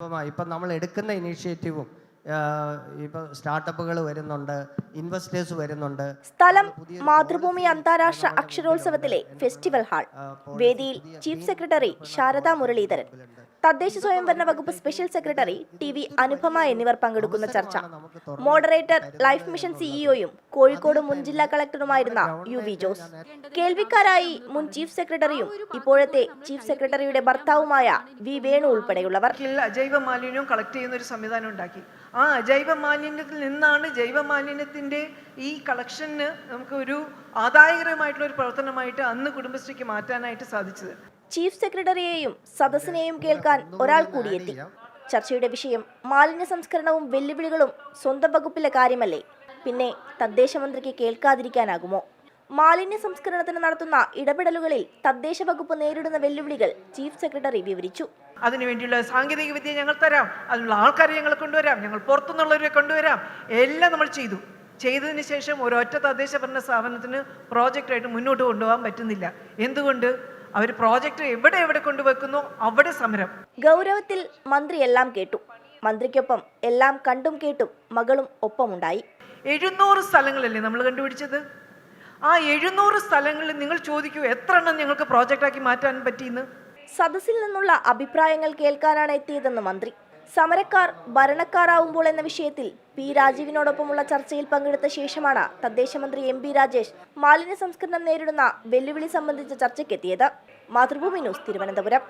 ഇപ്പം ഇപ്പം നമ്മൾ എടുക്കുന്ന ഇനീഷ്യേറ്റീവും ഇപ്പം സ്റ്റാർട്ടപ്പുകൾ വരുന്നുണ്ട് ഇൻവെസ്റ്റേഴ്സ് വരുന്നുണ്ട്. സ്ഥലം മാതൃഭൂമി അന്താരാഷ്ട്ര അക്ഷരോത്സവത്തിലെ ഫെസ്റ്റിവൽ ഹാൾ. വേദിയിൽ ചീഫ് സെക്രട്ടറി ശാരദാ മുരളീധരൻ. തദ്ദേശ സ്വയംഭരണ വകുപ്പ് special secretary T V Anupama എന്നിവർ പങ്കെടുക്കുന്ന ചർച്ച. മോഡറേറ്റർ ലൈഫ് മിഷൻ സിഇഒയും കോഴിക്കോട് മുൻ ജില്ലാ കളക്ടറുമായിരുന്ന യു വി ജോസ്. കേൾവിക്കാരായി മുൻ ചീഫ് സെക്രട്ടറിയും ഇപ്പോഴത്തെ ചീഫ് സെക്രട്ടറിയുടെ ഭർത്താവുമായ വി വേണു ഉൾപ്പെടെയുള്ളവർ. ജൈവ അജൈവ മാലിന്യവും കളക്ട് ചെയ്യുന്ന ഒരു സംവിധാനം ഉണ്ടാക്കി. ആ അജൈവ മാലിന്യത്തിൽ നിന്നാണ് ജൈവ മാലിന്യത്തിന്റെ ഈ കളക്ഷന് നമുക്ക് ഒരു ആദായകരമായിട്ടുള്ള ഒരു പ്രവർത്തനമായിട്ട് അന്ന് കുടുംബശ്രീക്ക് മാറ്റാനായിട്ട് സാധിച്ചത്. ചീഫ് സെക്രട്ടറിയെയും സദസ്സിനെയും കേൾക്കാൻ ഒരാൾ കൂടിയെത്തി. ചർച്ചയുടെ വിഷയം മാലിന്യ സംസ്കരണവും വെല്ലുവിളികളും സ്വന്തം വകുപ്പിലെ കാര്യമല്ലേ? പിന്നെ തദ്ദേശ മന്ത്രിക്ക് കേൾക്കാതിരിക്കാനാകുമോ? മാലിന്യ സംസ്കരണത്തിന് നടത്തുന്ന ഇടപെടലുകളിൽ തദ്ദേശ വകുപ്പ് നേരിടുന്ന വെല്ലുവിളികൾ ചീഫ് സെക്രട്ടറി വിവരിച്ചു. അതിനുവേണ്ടിയുള്ള സാങ്കേതിക വിദ്യ ഞങ്ങൾ തരാം. അതിനുള്ള ആൾക്കാരെ ഞങ്ങൾ കൊണ്ടുവരാം. ഞങ്ങൾ പുറത്തുനിന്നുള്ളവരെ കൊണ്ടുവരാം. എല്ലാം നമ്മൾ ചെയ്തു. ചെയ്തതിന് ശേഷം ഒരൊറ്റ തദ്ദേശ ഭരണ സ്ഥാപനത്തിന് പ്രോജക്റ്റായിട്ട് മുന്നോട്ട് കൊണ്ടുപോകാൻ പറ്റുന്നില്ല. എന്തുകൊണ്ട്? അവർ പ്രോജക്റ്റ് എവിടെ എവിടെ കൊണ്ടുവെക്കുന്നു അവിടെ സമരം. ഗൗരവത്തിൽ മന്ത്രി എല്ലാം കേട്ടു. മന്ത്രിക്കൊപ്പം എല്ലാം കണ്ടും കേട്ടും മകളും ഒപ്പമുണ്ടായി. എഴുന്നൂറ് സ്ഥലങ്ങളല്ലേ നമ്മൾ കണ്ടുപിടിച്ചത്? ആ എഴുന്നൂറ് സ്ഥലങ്ങളിൽ നിങ്ങൾ ചോദിക്കൂ എത്ര എണ്ണം ഞങ്ങൾക്ക് പ്രോജക്റ്റാക്കി മാറ്റാൻ പറ്റിയെന്ന്? സദസ്സിൽ നിന്നുള്ള അഭിപ്രായങ്ങൾ കേൾക്കാനാണ് എത്തിയതെന്ന് മന്ത്രി. സമരക്കാർ ഭരണക്കാരാവുമ്പോൾ എന്ന വിഷയത്തിൽ പി രാജീവിനോടൊപ്പമുള്ള ചർച്ചയിൽ പങ്കെടുത്ത ശേഷമാണ് തദ്ദേശമന്ത്രി എം പി രാജേഷ് മാലിന്യ സംസ്കരണം നേരിടുന്ന വെല്ലുവിളി സംബന്ധിച്ച ചർച്ചയ്ക്കെത്തിയത്. മാതൃഭൂമി ന്യൂസ് തിരുവനന്തപുരം.